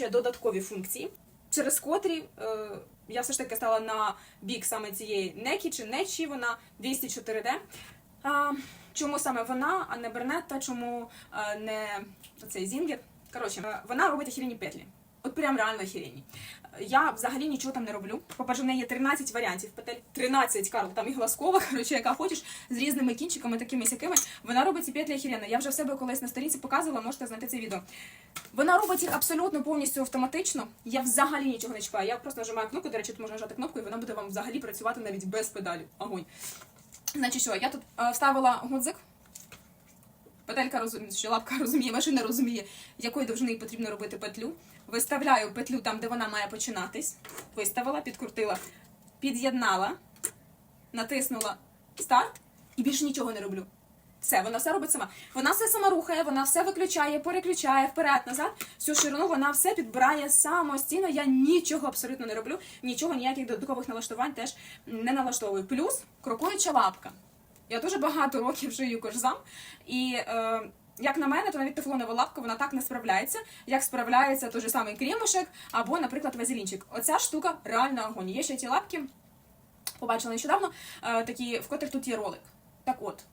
ще додаткові функції, через котрі е, я все ж таки стала на бік саме цієї некі чи нечі, вона 204D. А, чому саме вона, а не Бернетта, чому е, не цей Зінгер? Коротше, е, вона робить охеренні петлі. От прям реально охеренні. Я взагалі нічого там не роблю. По-перше, в неї є 13 варіантів петель, 13, Карл, там і глазкова, коротше, яка хочеш, з різними кінчиками, такими сякими. Вона робить ці петлі охеренно. Я вже в себе колись на сторінці показувала, можете знайти це відео. Вона робить їх абсолютно повністю автоматично. Я взагалі нічого не чіпаю. Я просто нажимаю кнопку, до речі, тут можна нажати кнопку, і вона буде вам взагалі працювати навіть без педалі. Огонь. Значить, що, я тут е, вставила гудзик. Петелька розуміє, що лапка розуміє, машина розуміє, якої довжини потрібно робити петлю. Виставляю петлю там, де вона має починатись. Виставила, підкрутила, під'єднала, натиснула старт і більше нічого не роблю. Все, вона все робить сама. Вона все сама рухає, вона все виключає, переключає вперед, назад. Всю ширину вона все підбирає самостійно. Я нічого абсолютно не роблю, нічого, ніяких додаткових налаштувань теж не налаштовую. Плюс крокуюча лапка. Я дуже багато років жию корзам, і е, як на мене, то навіть тефлонова лапка вона так не справляється, як справляється той же самий крімушек або, наприклад, вазелінчик. Оця штука реально огонь. Є ще ті лапки, побачила нещодавно, е, такі, в котрих тут є ролик. Так от,